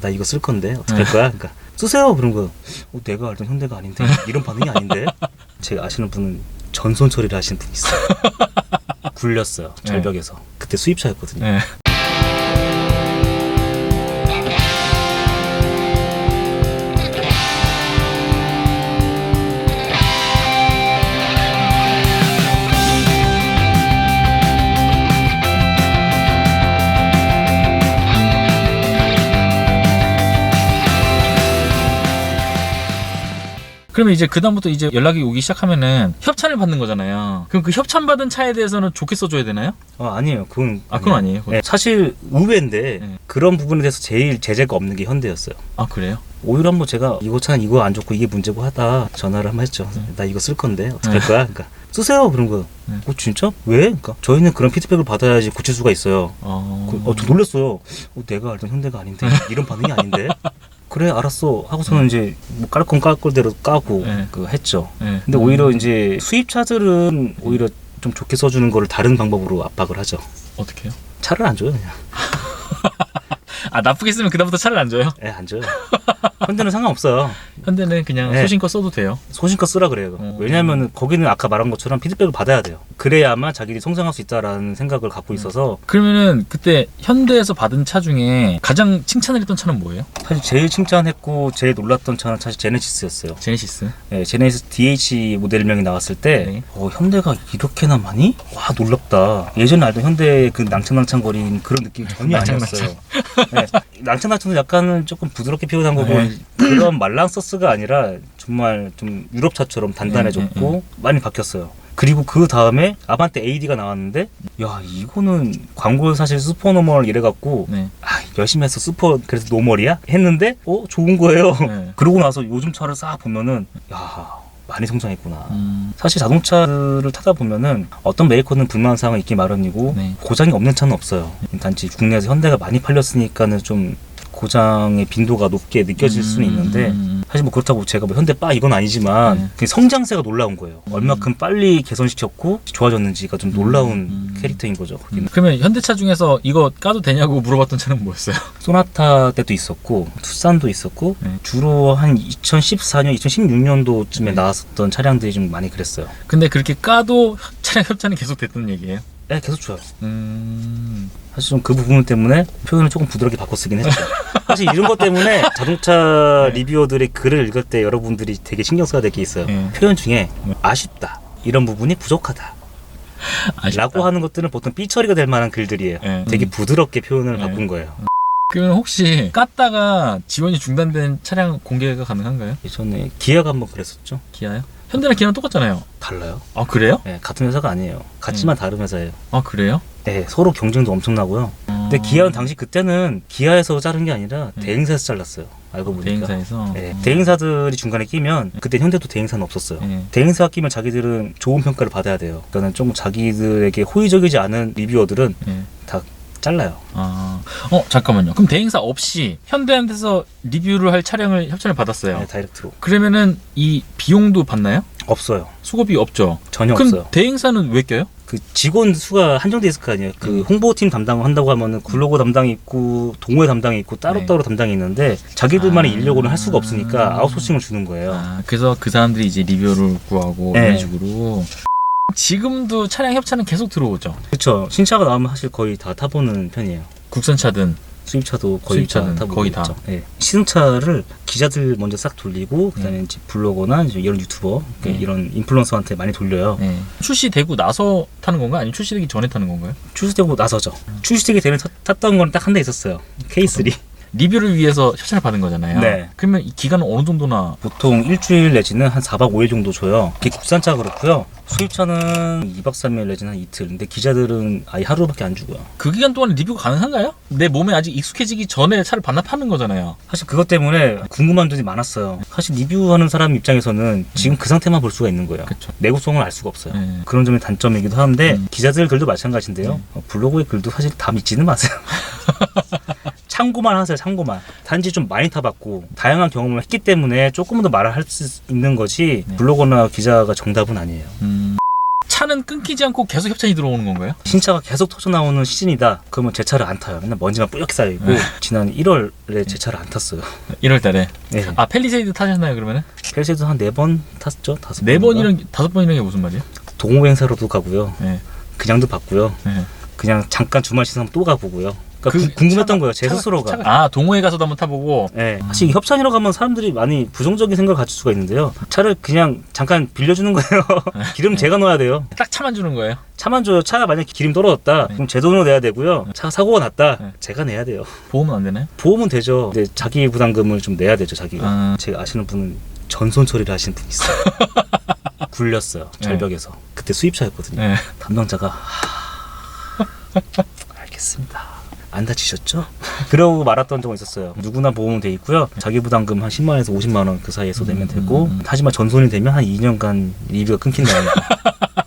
나 이거 쓸 건데 어떻게 할 거야? 그러니까 쓰세요 그런 거. 어, 내가 알던 현대가 아닌데 이런 반응이 아닌데. 제가 아시는 분은 전손 처리를 하시는 분이 있어요. 굴렸어요 절벽에서. 그때 수입차였거든요. 그러면 이제 그다음부터 이제 연락이 오기 시작하면은 협찬을 받는 거잖아요. 그럼 그 협찬 받은 차에 대해서는 좋게 써줘야 되나요? 어, 아니에요. 그건 아, 그건 아니에요. 그건. 네, 사실 의외인데 네. 그런 부분에 대해서 제일 제재가 없는 게 현대였어요. 아 그래요? 오히려 한번 제가 이거 차는 이거 안 좋고 이게 문제고 하다 전화를 한번 했죠. 나 이거 쓸 건데 어떻게 할 거야? 그러니까 쓰세요 그런 거. 네. 어 진짜? 왜? 그러니까 저희는 그런 피드백을 받아야지 고칠 수가 있어요. 어. 그, 어, 저 놀랐어요. 어, 내가 알던 현대가 아닌데 이런 반응이 아닌데. 그래 알았어 하고서는 이제 뭐 깔 건 깔 걸 대로 까고 네. 그 했죠. 네. 근데 오히려 이제 수입차들은 오히려 좀 좋게 써주는 거를 다른 방법으로 압박을 하죠. 어떻게요? 차를 안 줘요 그냥. 아 나쁘게 쓰면 그다음부터 차를 안 줘요? 예, 안 줘요. 현대는 상관없어요. 현대는 그냥 네. 소신껏 써도 돼요. 소신껏 쓰라 그래요. 어. 왜냐하면 거기는 아까 말한 것처럼 피드백을 받아야 돼요. 그래야만 자기들이 성장할 수 있다라는 생각을 갖고 있어서 그러면은 그때 현대에서 받은 차 중에 가장 칭찬을 했던 차는 뭐예요? 사실 제일 칭찬했고 제일 놀랐던 차는 사실 제네시스였어요. 제네시스. 예, 제네시스 DH 모델명이 나왔을 때 네. 어, 현대가 이렇게나 많이? 와 놀랍다. 예전에 알던 현대의 그 낭창낭창거리는 그런 느낌이 전혀. 아니었어요. 네, 낭창낭창은 약간은 조금 부드럽게 표현한 거고 네. 그런 말랑서스가 아니라 정말 좀 유럽차처럼 단단해졌고 네, 많이 바뀌었어요. 그리고 그 다음에 아반떼 AD가 나왔는데 야 이거는 광고 사실 슈퍼 노멀 이래갖고 네. 아 열심히 해서 슈퍼 그래서 노멀이야 했는데 어 좋은 거예요. 네. 그러고 나서 요즘 차를 싹 보면은 야 많이 성장했구나. 음, 사실 자동차를 타다 보면은 어떤 메이커는 불만 사항은 있기 마련이고 네. 고장이 없는 차는 없어요. 단지 국내에서 현대가 많이 팔렸으니까는 좀 고장의 빈도가 높게 느껴질 수는 음, 있는데 음, 사실 뭐 그렇다고 제가 뭐 현대 빠 이건 아니지만 네. 그 성장세가 놀라운 거예요. 얼마큼 빨리 개선시켰고 좋아졌는지가 좀 놀라운 음. 캐릭터인 거죠. 음. 거기는. 그러면 현대차 중에서 이거 까도 되냐고 물어봤던 차는 뭐였어요? 소나타 때도 있었고 투싼도 있었고 네. 주로 한 2014년, 2016년도쯤에 네. 나왔었던 차량들이 좀 많이 그랬어요. 근데 그렇게 까도 차량 협찬이 계속 됐던 얘기예요? 네, 계속 좋아요. 음, 사실 좀 그 부분 때문에 표현을 조금 부드럽게 바꿔 쓰긴 했죠. 사실 이런 것 때문에 자동차 네. 리뷰어들의 글을 읽을 때 여러분들이 되게 신경 써야 될 게 있어요. 네. 표현 중에 아쉽다. 이런 부분이 부족하다. 아쉽다. 라고 하는 것들은 보통 삐처리가 될 만한 글들이에요. 네. 되게 음. 부드럽게 표현을 네. 바꾼 거예요. 그러면 혹시 깠다가 지원이 중단된 차량 공개가 가능한가요? 예전에 기아가 한번 그랬었죠. 기아요? 현대랑 기아는 똑같잖아요. 달라요. 아 그래요? 네, 같은 회사가 아니에요. 같지만 다른 회사예요. 아 그래요? 네, 서로 경쟁도 엄청나고요. 근데 어, 기아는 당시 그때는 기아에서 자른 게 아니라 네. 대행사에서 잘랐어요. 알고 보니까. 대행사에서. 네, 어. 대행사들이 중간에 끼면 그때 현대도 대행사는 없었어요. 네. 대행사가 끼면 자기들은 좋은 평가를 받아야 돼요. 그러니까 좀 자기들에게 호의적이지 않은 리뷰어들은 네. 다 잘라요. 아, 어 잠깐만요. 그럼 대행사 없이 현대한테서 리뷰를 할 차량을 협찬을 받았어요. 네, 다이렉트로 그러면은 이 비용도 받나요? 없어요. 수고비 없죠. 전혀 그럼 없어요. 대행사는 왜 껴요? 그 직원 수가 한정돼 있을 거 아니에요. 그 음. 홍보팀 담당을 한다고 하면은 글로고 담당이 있고 동호회 담당이 있고 따로따로 담당이 있는데 자기들만의 네. 아. 인력으로는 할 수가 없으니까 아웃소싱을 주는 거예요. 아, 그래서 그 사람들이 이제 리뷰를 구하고 네. 이런 식으로. 지금도 차량 협찬은 계속 들어오죠. 그렇죠. 신차가 나오면 사실 거의 다 타보는 편이에요. 국산차든 수입차도 거의 수입차는 다 타보고 거의 다. 있죠. 예. 시승차를 기자들 먼저 싹 돌리고 그다음에 네. 이제 블로거나 이제 이런 유튜버 네. 이런 인플루언서한테 많이 돌려요. 네. 출시되고 나서 타는 건가요? 아니면 출시되기 전에 타는 건가요? 출시되고 나서죠. 음. 출시되기 전에 탔- 탔던 건 딱 한 대 있었어요. K3. 리뷰를 위해서 협찬을 받은 거잖아요. 네. 그러면 이 기간은 어느 정도나 보통 일주일 내지는 한 4박 5일 정도 줘요. 그게 국산차 그렇고요. 수입차는 2박 3일 내지는 한 이틀. 근데 기자들은 아예 하루밖에 안 주고요. 그 기간 동안 리뷰가 가능한가요? 내 몸에 아직 익숙해지기 전에 차를 반납하는 거잖아요. 사실 그것 때문에 궁금한 점이 많았어요. 사실 리뷰하는 사람 입장에서는 지금 그 상태만 볼 수가 있는 거예요. 그렇죠. 내구성을 알 수가 없어요. 네. 그런 점이 단점이기도 하는데 음. 기자들 글도 마찬가지인데요. 음. 어, 블로그의 글도 사실 다 믿지는 마세요. 참고만 하세요. 참고만. 단지 좀 많이 타봤고 다양한 경험을 했기 때문에 조금 더 말을 할 수 있는 거지 네. 블로거나 기자가 정답은 아니에요. 음, 차는 끊기지 않고 계속 협찬이 들어오는 건가요? 신차가 계속 터져 나오는 시즌이다. 그러면 제 차를 안 타요. 맨날 먼지만 뿌옇게 쌓여 있고 네. 지난 1월에 제 차를 안 탔어요. 1월 달에. 네. 아, 펠리세이드 타셨나요, 그러면은? 펠시도 한네 번 탔죠. 다섯 네? 번이랑 다섯 번이라는 게 무슨 말이에요? 동호 행사로도 가고요. 네. 그냥도 봤고요. 네. 그냥 잠깐 주말 시상 또 가보고요. 그러니까 그 구- 궁금했던 차가- 거예요. 제 차가- 스스로가. 차가- 아, 동호회 가서도 한번 타보고. 네. 사실 이 협찬이라고 하면 사람들이 많이 부정적인 생각을 가질 수가 있는데요. 차를 그냥 잠깐 빌려주는 거예요. 기름 제가 넣어야 돼요. 딱 차만 주는 거예요. 차만 줘요. 차가 만약에 기름 떨어졌다. 네. 그럼 제 돈으로 내야 되고요. 차가 사고가 났다. 네. 제가 내야 돼요. 보험은 안 되나요? 보험은 되죠. 근데 자기 부담금을 좀 내야 되죠. 자기가. 아. 제가 아시는 분은 전손 처리를 하시는 분이 있어요. 굴렸어요. 절벽에서. 그때 수입차였거든요. 네. 담당자가 하... 알겠습니다. 안 다치셨죠? 그러고 말았던 적은 있었어요. 누구나 보험은 돼 있고요. 자기 부담금 한 10만 원에서 50만 원 그 사이에서 내면 되고 음, 음. 하지만 전손이 되면 한 2년간 리뷰가 끊긴다는 거.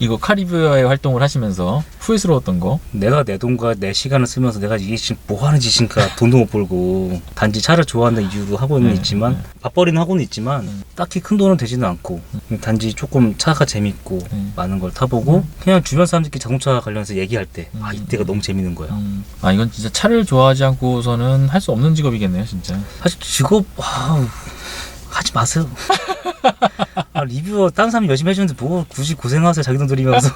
이거 카리브해의 활동을 하시면서 후회스러웠던 거. 내가 내 돈과 내 시간을 쓰면서 내가 이게 지금 뭐 하는 짓인가 돈도 못 벌고 단지 차를 좋아한다는 이유로 하고는 네, 있지만 네. 밥벌이는 하고는 있지만 음. 딱히 큰 돈은 되지는 않고 단지 조금 차가 재밌고 음. 많은 걸 타보고 그냥 주변 사람들끼리 자동차 관련해서 얘기할 때아 음. 이때가 너무 재밌는 거예요. 음. 아, 이건 진짜 차를 좋아하지 않고서는 할 수 없는 직업이겠네요, 진짜. 사실 직업 아우, 하지 마세요. 아, 리뷰어 다른 사람이 열심히 해주는데 뭐 굳이 고생하세요 자기 돈 들이면서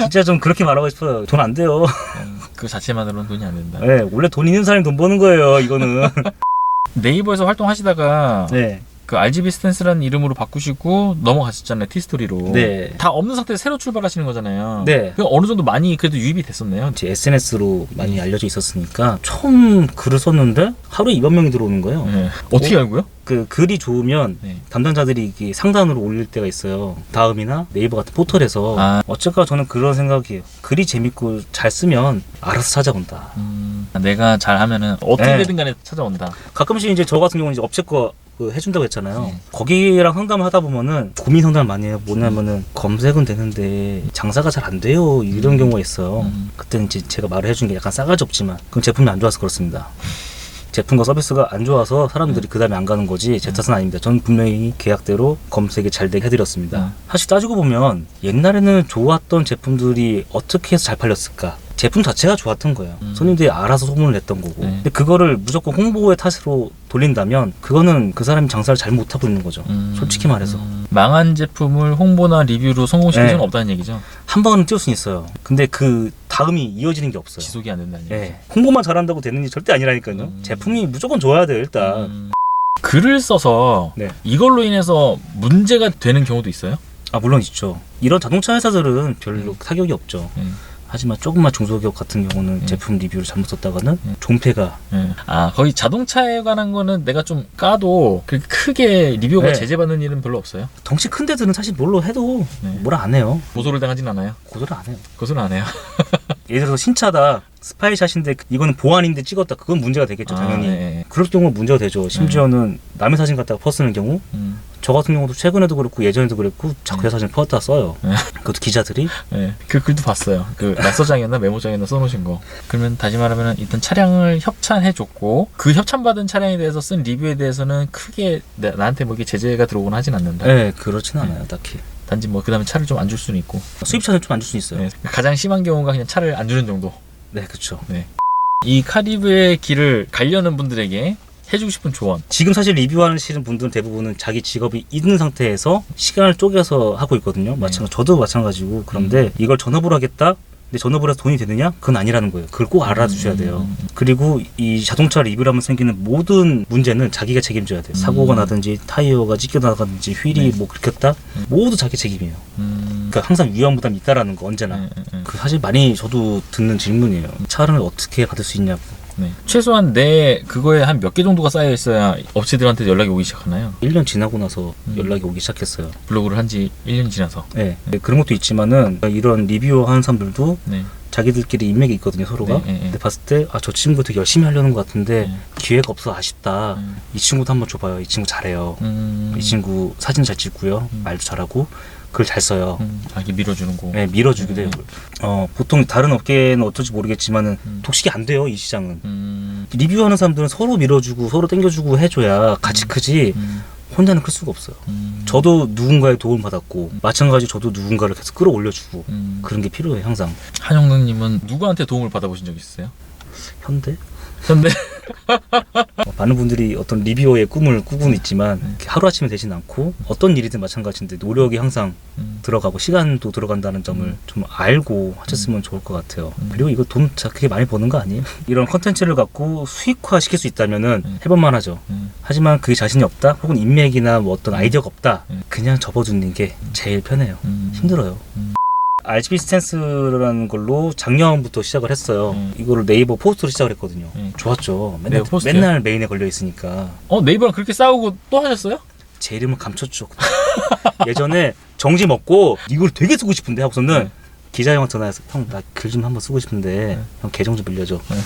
진짜 좀 그렇게 말하고 싶어요. 돈 안 돼요. 음, 그 자체만으로는 돈이 안 된다. 네, 원래 돈 있는 사람이 돈 버는 거예요. 이거는. 네이버에서 활동하시다가 네. 그 RGB 스탠스라는 이름으로 바꾸시고 넘어가셨잖아요, 티스토리로. 네. 다 없는 상태에서 새로 출발하시는 거잖아요. 네. 그 어느 정도 많이 그래도 유입이 됐었네요. 제 SNS로 많이 알려져 있었으니까 처음 글을 썼는데 하루에 2만 명이 들어오는 거예요. 네. 어떻게 알고요? 그 글이 좋으면 네. 담당자들이 이게 상단으로 올릴 때가 있어요. 다음이나 네이버 같은 포털에서 아. 어쨌거나 저는 그런 생각이에요. 글이 재밌고 잘 쓰면 알아서 찾아온다. 음, 내가 잘하면은 어떻게 네. 되든 간에 찾아온다. 가끔씩 이제 저 같은 경우는 이제 업체 거 그 해준다고 했잖아요. 네. 거기랑 상담을 하다 보면은 고민 상담을 많이 해요. 뭐냐면은 검색은 되는데 장사가 잘 안 돼요. 이런 경우가 있어요. 음. 그때는 이제 제가 말을 해준 게 약간 싸가지 없지만 그럼 제품이 안 좋아서 그렇습니다. 제품과 서비스가 안 좋아서 사람들이 그 다음에 안 가는 거지 제 탓은 아닙니다. 저는 분명히 계약대로 검색이 잘 되게 해드렸습니다. 음. 사실 따지고 보면 옛날에는 좋았던 제품들이 어떻게 해서 잘 팔렸을까? 제품 자체가 좋았던 거예요. 음. 손님들이 알아서 소문을 냈던 거고. 네. 근데 그거를 무조건 홍보의 탓으로 돌린다면 그거는 그 사람이 장사를 잘 못하고 있는 거죠. 음, 솔직히 말해서. 음, 망한 제품을 홍보나 리뷰로 성공시킬 네. 수는 없다는 얘기죠. 한 번은 띄울 수는 있어요. 근데 그 다음이 이어지는 게 없어요. 지속이 안 된다는 얘기죠. 예. 홍보만 잘한다고 되는 게 절대 아니라니까요. 음. 제품이 무조건 좋아야 돼요, 일단. 음, 글을 써서 네. 이걸로 인해서 문제가 되는 경우도 있어요. 아, 물론 있죠. 이런 자동차 회사들은 별로 음. 타격이 없죠. 음. 하지만 조금만 중소기업 같은 경우는 음. 제품 리뷰를 잘못 썼다가는 음. 존폐가 예. 아 거의 자동차에 관한 거는 내가 좀 까도 그렇게 크게 리뷰가 네. 제재받는 일은 별로 없어요. 덩치 큰 데들은 사실 뭘로 해도 네. 뭐라 안 해요. 고소를 당하진 않아요. 고소를 안 해요. 고소는 안 해요. 예를 들어서 신차다 스파이샷인데 이거는 보안인데 찍었다 그건 문제가 되겠죠 당연히 아, 네. 그럴 경우 문제가 되죠 심지어는 남의 사진 갖다가 퍼쓰는 경우 음, 저 같은 경우도 최근에도 그렇고 예전에도 그랬고 자꾸 제 사진 퍼다 써요 네. 그것도 기자들이 네. 그 글도 봤어요. 그 낙서장이었나 메모장이었나 써놓으신 거. 그러면 다시 말하면 일단 차량을 협찬해줬고 그 협찬받은 차량에 대해서 쓴 리뷰에 대해서는 크게 나, 나한테 뭐 이게 제재가 들어오거나 하진 않는다. 네 그렇진 않아요 딱히 단지 뭐 그 다음에 차를 좀 안 줄 수는 있고. 수입차는 좀 안 줄 수 있어요 네. 가장 심한 경우가 그냥 차를 안 주는 정도. 네 그렇죠 이 카리브의 길을 가려는 분들에게 해주고 싶은 조언. 지금 사실 리뷰하시는 분들은 대부분은 자기 직업이 있는 상태에서 시간을 쪼개서 하고 있거든요 마찬가지 저도 마찬가지고 그런데 이걸 전업으로 하겠다 근데 전업을 해서 돈이 되느냐? 그건 아니라는 거예요. 그걸 꼭 알아두셔야 돼요. 음, 그리고 이 자동차 리뷰를 하면 생기는 모든 문제는 자기가 책임져야 돼요. 사고가 음. 나든지 타이어가 찢겨 나가든지 휠이 네. 뭐 긁혔다 음. 모두 자기 책임이에요. 음, 그러니까 항상 위험 부담이 있다라는 거 언제나. 네, 네, 네. 그 사실 많이 저도 듣는 질문이에요. 차를 어떻게 받을 수 있냐고. 네. 최소한 내 그거에 한 몇 개 정도가 쌓여 있어야 업체들한테 연락이 오기 시작하나요? 1년 지나고 나서 음. 연락이 오기 시작했어요. 블로그를 한 지 1년 지나서. 네. 그런 것도 있지만은 이런 리뷰 하는 사람들도 네. 자기들끼리 인맥이 있거든요, 서로가. 네, 네, 네. 근데 봤을 때, 아, 저 친구 되게 열심히 하려는 것 같은데, 네. 기회가 없어 아쉽다. 음. 이 친구도 한번 줘봐요. 이 친구 잘해요. 음, 이 친구 사진 잘 찍고요. 음. 말도 잘하고, 글잘 써요. 음, 자기 밀어주는 거. 네, 밀어주기도 해요. 음. 어, 보통 다른 업계는 어떨지 모르겠지만은, 음. 독식이 안 돼요, 이 시장은. 음, 리뷰하는 사람들은 서로 밀어주고, 서로 땡겨주고 해줘야 같이 음. 크지, 음, 혼자는 클 수가 없어요. 음. 저도 누군가의 도움을 받았고 마찬가지 저도 누군가를 계속 끌어올려주고 음. 그런 게 필요해요 항상. 한영덕님은 누구한테 도움을 받아보신 적 있으세요? 현대 어, 많은 분들이 어떤 리뷰어의 꿈을 꾸고는 있지만 네. 하루아침에 되진 않고 어떤 일이든 마찬가지인데 노력이 항상 음. 들어가고 시간도 들어간다는 점을 음. 좀 알고 하셨으면 좋을 것 같아요. 음. 그리고 이거 돈 그렇게 많이 버는 거 아니에요? 이런 컨텐츠를 갖고 수익화 시킬 수 있다면은 음. 해볼만 하죠. 음. 하지만 그게 자신이 없다? 혹은 인맥이나 뭐 어떤 아이디어가 없다? 음. 그냥 접어두는 게 제일 편해요. 음. 힘들어요. 음. RGB 스탠스라는 걸로 작년부터 시작을 했어요. 음. 이거를 네이버 포스트로 시작을 했거든요. 음. 좋았죠. 맨날, 네이버 포스트요? 맨날 메인에 걸려 있으니까 어 네이버랑 그렇게 싸우고 또 하셨어요? 제 이름을 감췄죠. 예전에 정지 먹고 이걸 되게 쓰고 싶은데 하고서는 네. 기자 형한테 전화해서 형 나 글 좀 한번 쓰고 싶은데 네. 형 계정 좀 빌려줘. 네.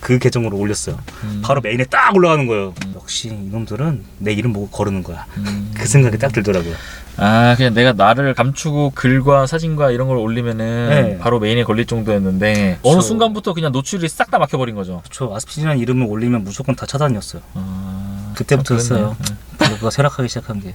그 계정으로 올렸어요. 음. 바로 메인에 딱 올라가는 거예요. 음. 역시 이놈들은 내 이름 보고 거르는 거야. 음. 그 생각이 딱 들더라고요. 아 그냥 내가 나를 감추고 글과 사진과 이런 걸 올리면은 네. 바로 메인에 걸릴 정도였는데 어느 그쵸. 순간부터 그냥 노출이 싹 다 막혀버린 거죠. 저 아스피린이라는 이름을 올리면 무조건 다 차단이었어요. 아, 그때부터였어요. 참 그랬네요. 블로그가 쇠락하기 시작한 게.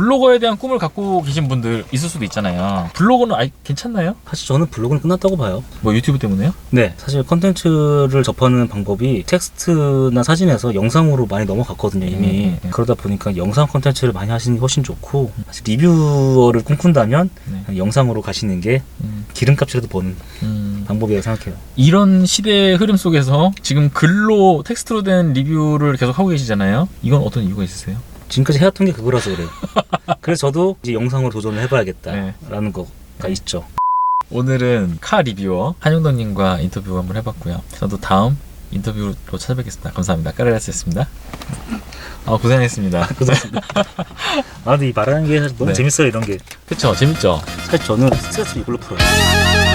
블로거에 대한 꿈을 갖고 계신 분들 있을 수도 있잖아요. 블로거는 아이, 괜찮나요? 사실 저는 블로그는 끝났다고 봐요. 뭐 유튜브 때문에요? 네, 사실 컨텐츠를 접하는 방법이 텍스트나 사진에서 영상으로 많이 넘어갔거든요, 이미. 음, 음. 그러다 보니까 영상 컨텐츠를 많이 하시는 게 훨씬 좋고, 사실 리뷰어를 꿈꾼다면 네. 영상으로 가시는 게 음, 기름값이라도 버는 음. 방법이라고 생각해요. 이런 시대의 흐름 속에서 지금 글로 텍스트로 된 리뷰를 계속 하고 계시잖아요. 이건 어떤 이유가 있으세요? 지금까지 해왔던 게 그거라서 그래요. 그래서 저도 이제 영상으로 도전을 네. 해봐야겠다라는 거가 있죠. 오늘은 카 리뷰어 한용덕님과 인터뷰 한번 해봤고요. 저도 다음 인터뷰로 찾아뵙겠습니다. 감사합니다. 까르라스였습니다. 아 고생했습니다. 고생했습니다. 아, 근데 이 말하는 게 너무 네. 재밌어요, 이런 게. 그쵸 재밌죠? 사실 저는 스트레스를 이걸로 풀어요.